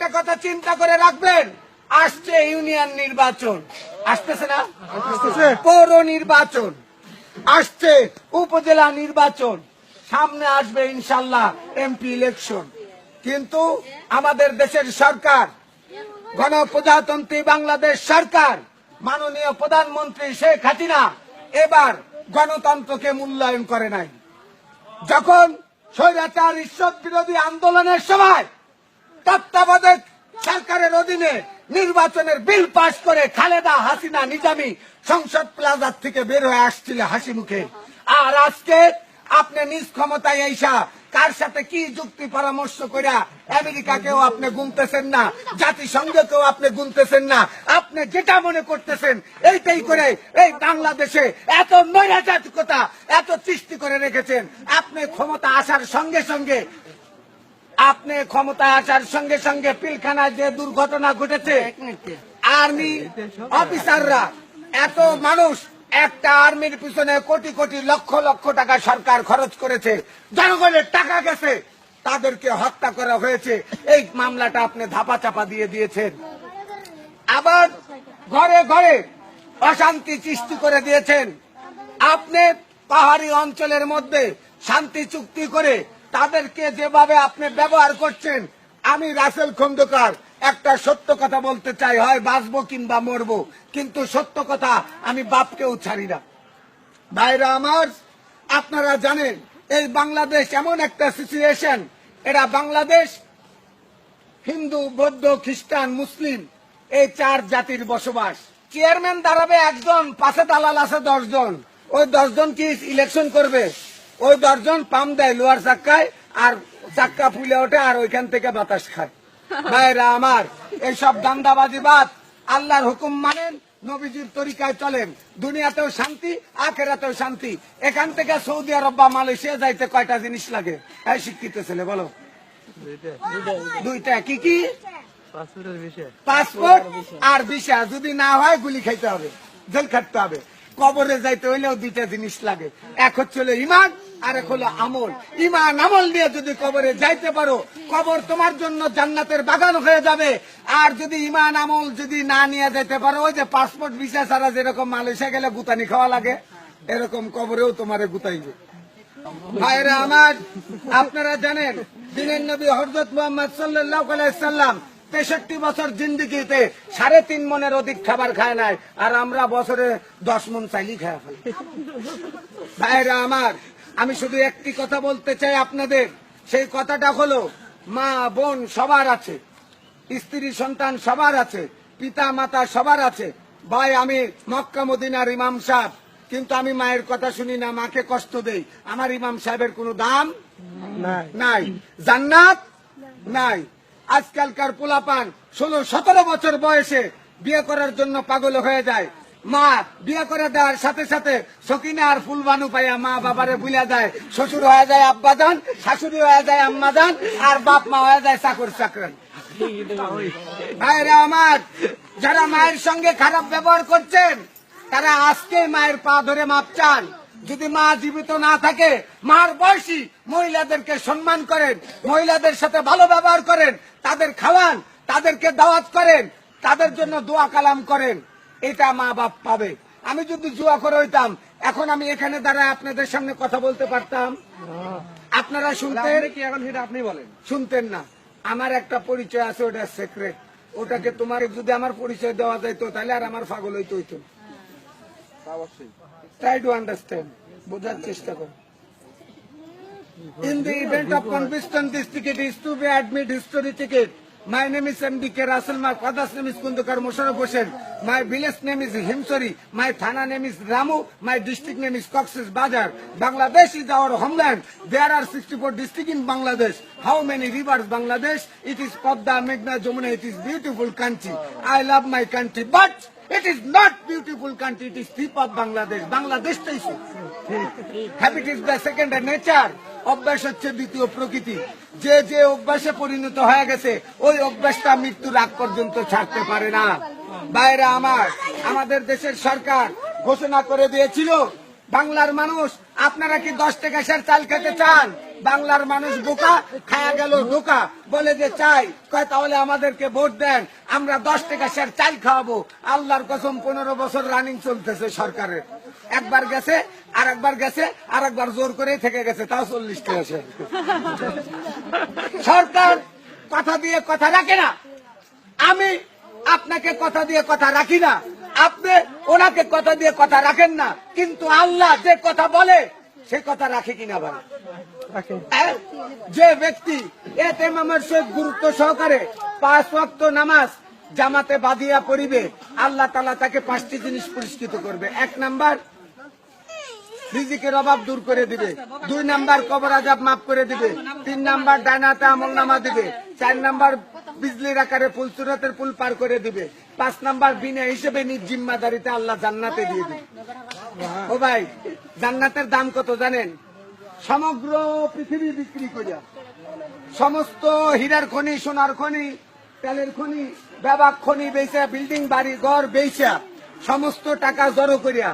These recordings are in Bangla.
একটা কথা চিন্তা করে রাখবেন আসছে ইউনিয়ন নির্বাচন। আসতেছে না? পৌর নির্বাচন। আসছে উপজেলা নির্বাচন। সামনে আসবে ইনশাল্লাহ এমপি ইলেকশন। কিন্তু আমাদের দেশের সরকার গণপ্রজাতন্ত্রী বাংলাদেশ সরকার মাননীয় প্রধানমন্ত্রী শেখ হাসিনা এবার গণতন্ত্রকে মূল্যায়ন করে নাই। যখন স্বৈরাচার ঈশ্বর বিরোধী আন্দোলনের সময় তত্ত্বাবধায়ক সরকারের অধীনে নির্বাচনের বিল পাশ করে খালেদা হাসিনা নিজামি সংসদ প্লাজার থেকে বের হয়ে আসছিল হাসি মুখে। আর আজকে আপনি নিজ ক্ষমতায় এইসা কার সাথে কি যুক্তি পরামর্শ করিয়া আমেরিকাকেও আপনি গুনতেছেন না, জাতিসংঘকেও আপনি গুনতেছেন না, আপনি যেটা মনে করতেছেন এইটাই করে এই বাংলাদেশে এত নৈরাজাতিকতা এত সৃষ্টি করে রেখেছেন। আপনি ক্ষমতা আসার সঙ্গে সঙ্গে আপনি ক্ষমতায় আসার সঙ্গে সঙ্গে পিলখানায় যে দুর্ঘটনা ঘটেছে আর্মি অফিসাররা এত মানুষ একটা আর্মির পিছনে কোটি কোটি লক্ষ লক্ষ টাকা সরকার খরচ করেছে জনগণের টাকা গেছে তাদেরকে হত্যা করা হয়েছে এই মামলাটা আপনি ধাপা চাপা দিয়ে দিয়েছেন। আবার ঘরে ঘরে অশান্তি সৃষ্টি করে দিয়েছেন। আপনি পাহাড়ি অঞ্চলের মধ্যে শান্তি চুক্তি করে তাদেরকে যেভাবে আপনি ব্যবহার করছেন, আমি রাসেল খন্দকার, একটা সত্য কথা বলতে চাই, হয় বাঁচবো কিংবা মরবো, কিন্তু সত্য কথা আমি বাপকেও ছাড়ি না। ভাইরা আমার, আপনারা জানেন, এই বাংলাদেশ এমন একটা সিচুয়েশন এরা বাংলাদেশ, হিন্দু, বৌদ্ধ, খ্রিস্টান, মুসলিম, এই চার জাতির বসবাস। চেয়ারম্যান দাঁড়াবে একজন পাশে দালাল আছে দশজন। ওই দশজন কি ইলেকশন করবে? ওই দশজন পাম দেয় লোয়ার চাক্কায় আর চাক্কা ফুলে ওঠে আর ওইখান থেকে বাতাস খায়। ভাইরা আমার এইসব দান্দাবাজি বাদ আল্লাহর হুকুম মানেন নবীজির তরিকায় চলেন। দুনিয়াতেও শান্তি আখেরাতেও শান্তি। এখান থেকে সৌদি আরব বা মালয়েশিয়া যাইতে কয়টা জিনিস লাগে? এই শিক্ষিত ছেলে বলো। দুইটা কি কি? পাসপোর্ট আর ভিসা যদি না হয় গুলি খাইতে হবে জেল খাটতে হবে। কবরে যাইতে হইলেও দুইটা জিনিস লাগে। এক হচ্ছে হলো ইমান আর এক হলো আমল। ইমান আমল নিয়ে যদি কবরে যাইতে পারো, কবর তোমার জন্য জান্নাতের বাগান হয়ে যাবে। আর যদি ইমান আমল যদি না নিয়ে যেতে পারো, ওই যে পাসপোর্ট ভিসা ছাড়া যেরকম মালয়েশিয়া গেলে গুতানি খাওয়া লাগে, এরকম কবরেও তোমারে গুতাইবে। ভাইরা আমার, আপনারা জানেন, দিনের নবী হজরত মোহাম্মদ সাল্লাহ সাল্লাম তেষট্টি বছর জিন্দিগিতে সাড়ে তিন মনের অধিক খাবার খায় নাই আর আমরা বছরে দশ মন চাইলি খায় ফেলি। ভাইরা আমার আমি শুধু একটি কথা বলতে চাই আপনাদের। সেই কথাটা হলো মা বোন সবার আছে স্ত্রী সন্তান সবার আছে পিতা মাতা সবার আছে। ভাই আমি মক্কা মদিনার ইমাম সাহেব কিন্তু আমি মায়ের কথা শুনি না মাকে কষ্ট দেই। আমার ইমাম সাহেবের কোনো দাম নাই। নাই। জান্নাত? নাই। আজকালকার পোলাপান ষোলো, সতেরো বছর বয়সে বিয়ে করার জন্য পাগল হয়ে যায়। মা বিয়ে করে দেওয়ার সাথে সাথে সকিনা আর ফুলবানু পাইয়া মা বাবারে বুলা যায় শ্বশুর হয়ে যায় আব্বাজান শাশুড়ি হয়ে যায় আম্মাজান আর বাপ মা হয়ে যায় চাকর চাকরান। ভাইরা আমার, যারা মায়ের সঙ্গে খারাপ ব্যবহার করছেন, তারা আজকে মায়ের পা ধরে মাপ চান। যদি মা জীবিত না থাকে মার বয়সী মহিলাদেরকে সম্মান করেন মহিলাদের সাথে ভালো ব্যবহার করেন তাদের খাওয়ান তাদেরকে দাওয়াত করেন তাদের জন্য দোয়া কালাম করেন এটা মা বাপ পাবে। আমি যদি জুয়া করে হইতাম এখন আমি এখানে দাঁড়ায় আপনাদের সামনে কথা বলতে পারতাম। আপনারা শুনতেন কি এখন সেটা আপনি বলেন? শুনতেন না। আমার একটা পরিচয় আছে ওটা সেক্রেট ওটাকে তোমার যদি আমার পরিচয় দেওয়া যাইতো তাহলে আর আমার পাগল হইতে হইতো ট্রাই টু আন্ডারস্ট্যান্ড বোঝার চেষ্টা করো In the event of conviction, this ticket is to be admit history ticket. My name is MDK Russell. My father's name is Kundukar Musharraf Hossain. My village name is Himsori. My thana name is Ramu. My district name is Cox's Bazar. Bangladesh is our homeland. There are 64 districts in Bangladesh. How many rivers Bangladesh? It is Padda, Meghna, Jamuna. It is beautiful country. I love my country. But it is not beautiful country. It is tip of Bangladesh. Bangladesh station. Habit is the second nature অভ্যাস হচ্ছে দ্বিতীয় প্রকৃতি যে যে অভ্যাসে পরিণত হয়ে গেছে, ওই অভ্যাসটা মৃত্যুর আগ পর্যন্ত ছাড়তে পারে না বাইরে আমার, আমাদের দেশের সরকার ঘোষণা করে দিয়েছিল, বাংলার মানুষ, আপনারা কি দশ টাকা চাল খেতে চান বাংলার মানুষ বোকা, খায়া গেল ঢোকা বলে যে, চাই। কয়, তাহলে আমাদেরকে ভোট দেন। আমরা দশ টাকা শেয়ার চাল খাওয়াবো। আল্লাহর কসম, পনেরো বছর রানিং চলতেছে সরকারের। একবার গেছে আর একবার গেছে আর একবার জোর করে থেকে গেছে, তাও চল্লিশ টাকা সরকার কথা দিয়ে কথা রাখে না। আমি আপনাকে কথা দিয়ে কথা রাখি না। আপনি ওনাকে কথা দিয়ে কথা রাখেন না। কিন্তু আল্লাহ যে কথা বলে সে কথা রাখে কিনা হ্যাঁ? যে ব্যক্তি এতে মামার সহিত গুরুত্ব সহকারে পাঁচ ওয়াক্ত নামাজ জামাতে বাদিয়া পড়িবে আল্লাহ তালা তাকে পাঁচটি জিনিস পুরস্কৃত করবে। এক নাম্বার রিজিকের অভাব দূর করে দিবে। দুই নাম্বার কবর আজাব মাফ করে দিবে। তিন নাম্বার ডানাতে আমল নামা দিবে। চার নাম্বার বিজলির আকারে ফুল, সুরতের পুল পার করে দিবে। পাঁচ নাম্বার বিনা হিসেবে নিজ জিম্মাদারিতে আল্লাহ জান্নাতে দিয়ে দিবে। ও ভাই, জান্নাতের দাম কত জানেন? সমগ্র পৃথিবী বিক্রি করিয়া। সমস্ত হীরার খনি, সোনার খনি, তেলের খনি, ব্যাবাক খনি বেচা, বিল্ডিং, বাড়ি, ঘর বেচা, সমস্ত টাকা জড়ো করিয়া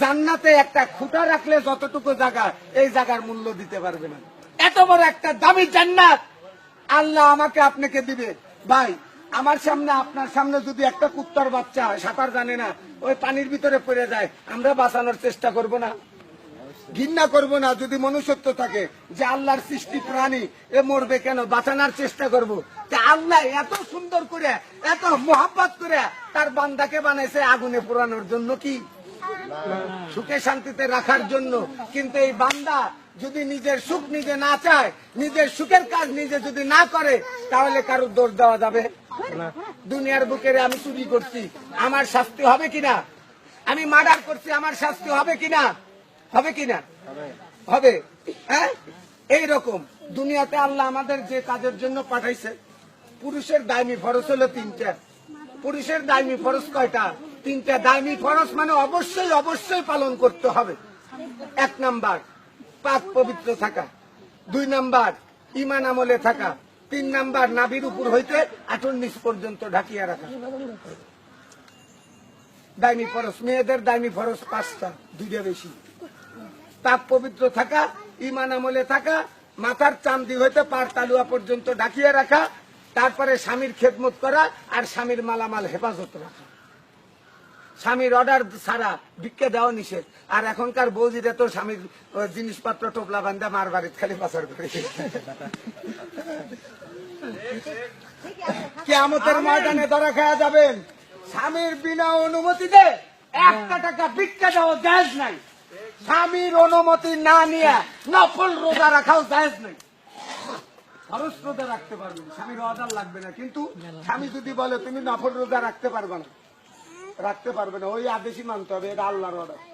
জান্নাতে একটা খুঁটা রাখলে যতটুকু জায়গা, এই জায়গার মূল্য দিতে পারবে না। এত বড় একটা দামি জান্নাত! আল্লাহ আমাকে আপনাকে দিবে। ভাই, আমার সামনে, আপনার সামনে যদি একটা কুত্তার বাচ্চা, সাঁতার জানে না, ওই পানির ভিতরে পড়ে যায়, আমরা বাঁচানোর চেষ্টা করব না। ঘৃণা করব না, যদি মনুষ্যত্ব থাকে, যে আল্লাহর সৃষ্টি প্রাণী, এ মরবে কেন? বাঁচানোর চেষ্টা করব। যে আল্লাহ এত সুন্দর করে, এত মোহাব্বত করে, তার বান্দাকে বানাইছে আগুনে পোড়ানোর জন্য কি? সুখে শান্তিতে রাখার জন্য। কিন্তু এই বান্দা যদি নিজের সুখ নিজে না চায় নিজের সুখের কাজ নিজে যদি না করে তাহলে কারও দোষ দেওয়া যাবে? দুনিয়ার বুকের আমি চুরি করছি। আমার শাস্তি হবে কিনা? আমি মার্ডার করছি আমার শাস্তি হবে কিনা? হবে কিনা? হবে। হ্যাঁ? এইরকম। দুনিয়াতে আল্লাহ আমাদের যে কাজের জন্য পাঠাইছে পুরুষের দায়মি ফরজ হলো তিনটা। পুরুষের দায়মি ফরজ কয়টা? তিনটা দায়মি ফরজ মানে অবশ্যই অবশ্যই পালন করতে হবে। এক নাম্বার পাক পবিত্র থাকা। দুই নাম্বার ইমান আমলে থাকা। তিন নাম্বার নাবির উপর হইতে আটল নিচ পর্যন্ত ঢাকিয়া রাখা। দায়মি ফরজ, মেয়েদের দায়মি ফরজ পাঁচটা, দুইটা বেশি। পাক পবিত্র থাকা ইমান আমলে থাকা, মাথার চান্দি হইতে পার তালুয়া পর্যন্ত ঢাকিয়ে রাখা, তারপরে স্বামীর খেদমত করা আর স্বামীর মালামাল হেফাজত রাখা। স্বামীর অর্ডার ছাড়া ভিক্ষা দেওয়া নিষেধ। আর এখনকার বৌদিরা তো স্বামীর জিনিসপত্র টোপলা বান্ধা মার বাড়িতে খালি পাচার করে। কেমতের ময়দানে ধরা খাওয়া যাবেন। স্বামীর বিনা অনুমতিতে একটা টাকা ভিক্ষা দেওয়া জায়জ নাই। স্বামীর অনুমতি না নিয়ে নফল রোজা রাখাও জায়জ নাই। খরচ রোজা রাখতে পারবেন, স্বামীর অর্ডার লাগবে না। কিন্তু স্বামী যদি বলে, তুমি নফল রোজা রাখতে পারবে না। রাখতে পারবে না। ওই আদেশই মানতে হবে এটা আল্লাহর অর্ডার